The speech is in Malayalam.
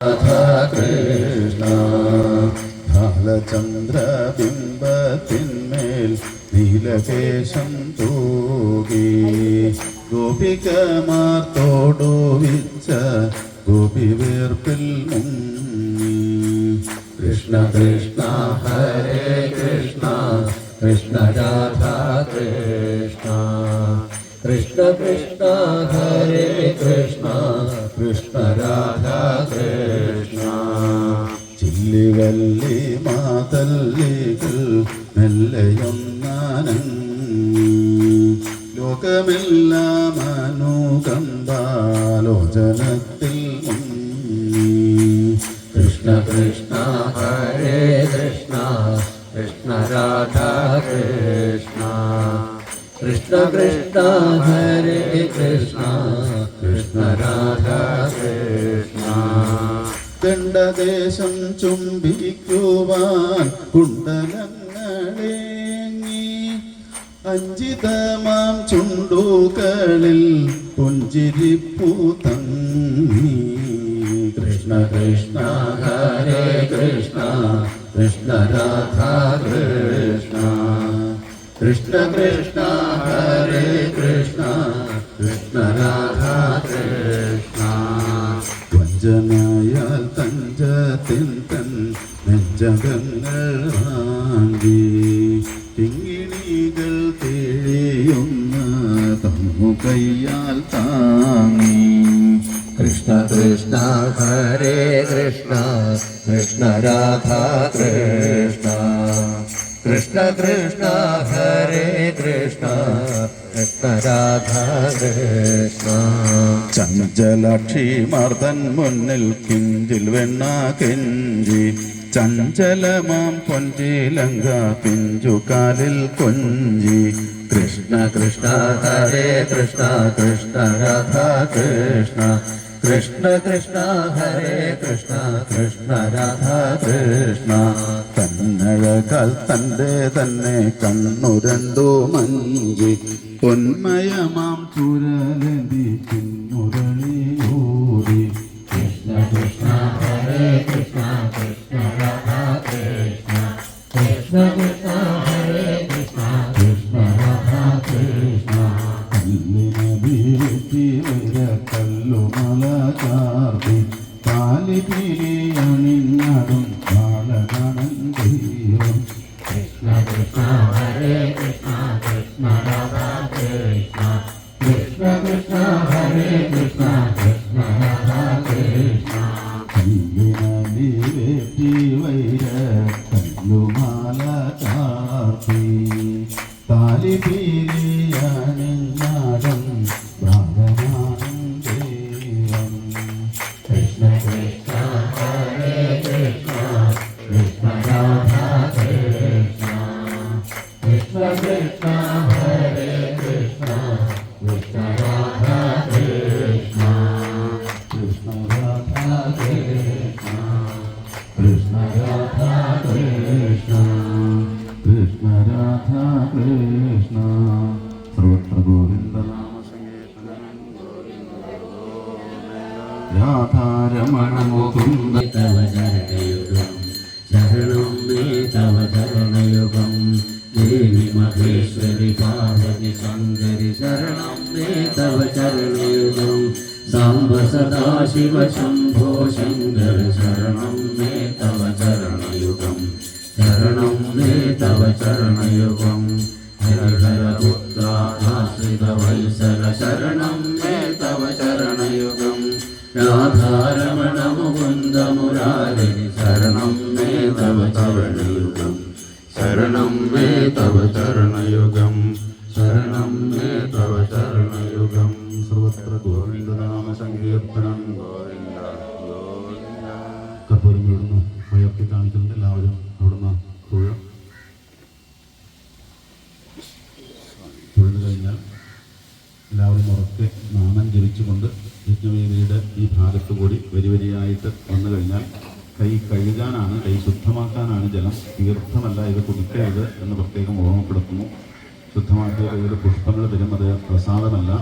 കൃഷ്ണ ബാലചന്ദ്രബിംബത്തിന്മേൽ നീലകേശം തൂകി ഗോപികമാർ തോടുവിച്ച ഗോപി വീർപ്പിൽ മുങ്ങി കൃഷ്ണ കൃഷ്ണ ഹരേ കൃഷ്ണ കൃഷ്ണ രാധാ കൃഷ്ണ കൃഷ്ണ കൃഷ്ണ ഹരേ കൃഷ്ണ രാധാ കൃഷ്ണ. ചില്ലിവല്ലി മാതല്ലികൾ മെല്ലയൊന്നാനങ്ങി ലോകമെല്ലാം അനുകമ്പാലോചനത്തിൽ കൃഷ്ണ കൃഷ്ണ ഹരേ കൃഷ്ണ. കൃഷ്ണ രാധ കൃഷ്ണ. കൃഷ്ണ കൃഷ്ണ ഹരേ കൃഷ്ണ. ദണ്ഡദേശം ചുംബിക്കുവാൻ കുണ്ടലങ്ങളേങ്ങി അഞ്ചിതമാം ചുണ്ടുകളിൽ പുഞ്ചിരിപ്പൂ തങ്ങി. കൃഷ്ണ കൃഷ്ണ ഹരേ കൃഷ്ണ. കൃഷ്ണ രാധാ കൃഷ്ണ. കൃഷ്ണ കൃഷ്ണ ഹരേ വാങ്ങി തിങ്ങിണികൾ തെളിയുന്ന തമ്മു കയ്യാൽ താങ്ങി. കൃഷ്ണ കൃഷ്ണ ഹരേ കൃഷ്ണ കൃഷ്ണ രാധാ കൃഷ്ണ. കൃഷ്ണ കൃഷ്ണ ഹരേ കൃഷ്ണ കൃഷ്ണ രാധാ കൃഷ്ണ. ചഞ്ചലാക്ഷി മർദ്ദൻ മുന്നിൽ കിഞ്ചിൽ വെണ്ണ കെഞ്ചി ചഞ്ചലമാം കൊഞ്ചിലങ്ക പിഞ്ചുകാലിൽ കൊഞ്ചി. കൃഷ്ണ കൃഷ്ണ ഹരേ കൃഷ്ണ കൃഷ്ണ രാധാ കൃഷ്ണ. കൃഷ്ണ കൃഷ്ണ ഹരേ കൃഷ്ണ കൃഷ്ണ രാധാ കൃഷ്ണ. തന്നഴകാൽ തന്റെ തന്നെ കണ്ണു രണ്ടു മഞ്ചി. പൊന്മയമാം ചുരലതി പിന്നുരളിയോടി അണിഞ്ഞടും ബാലഗണൻ ദൈവം കൃഷ്ണ കൃഷ്ണ ഹരേ കൃഷ്ണ കൃഷ്ണ രാധാ കൃഷ്ണ കൃഷ്ണ കൃഷ്ണ ഹരേ കൃഷ്ണ കൃഷ്ണ രാധാ കൃഷ്ണ കല്ലിനീ വേറ്റി വൈര കല്ലുമാല ചാർത്തി താലിപീരിയാണിഞ്ഞാടം രാധാരമണ മുകുന്ദ തവ ചരണയുഗം ശരണം മേ തവ ചരണയുഗം ദേവി മഹേശ്വരി പാർവതി സുന്ദരി ശരണം മേ തവ ചരണയുഗം സാംബ സദാശിവ ശംഭോ ശങ്കര ശരണം മേ തവ ചരണയുഗം ശരണം മേ തവ ചരണയുഗം ഹരിഹര പുത്രാശ്രിത വത്സല ശരണം മേ തവ ചരണയുഗം രാധാരമണ മുകുന്ദ മുരാരി ശരണം മേ തവ ചരണയുഗം ശരണം മേ തവ ചരണയുഗം. ശരണം മേ തവ ചരണയുഗം. സർവത്ര ഗോവിന്ദനാമ സങ്കീർത്തനം ഗോവിന്ദ ഗോവിന്ദ. കർപ്പൂരം ഇവിടുന്ന് ഉയർത്തി കാണിക്കുന്നുണ്ട് എല്ലാവരും അവിടുന്ന് തൊഴും തൊഴുതു കഴിഞ്ഞാൽ എല്ലാവരും ഉറക്കെ നാമം ജപിച്ചുകൊണ്ട് യജ്ഞവേദിയുടെ ഈ ഭാഗത്തു കൂടി വരി വരിയായിട്ട് വന്നു കഴിഞ്ഞാൽ കൈ കഴുകാനാണ് കൈ ശുദ്ധമാക്കാനാണ് ജലം. തീർത്ഥമല്ല ഇത് കുടിക്കരുത് എന്ന് പ്രത്യേകം ഓർമ്മപ്പെടുത്തുന്നു. ശുദ്ധമാക്കിയ കയ്യിൽ പുഷ്പങ്ങൾ തരും അത് പ്രസാദമല്ല.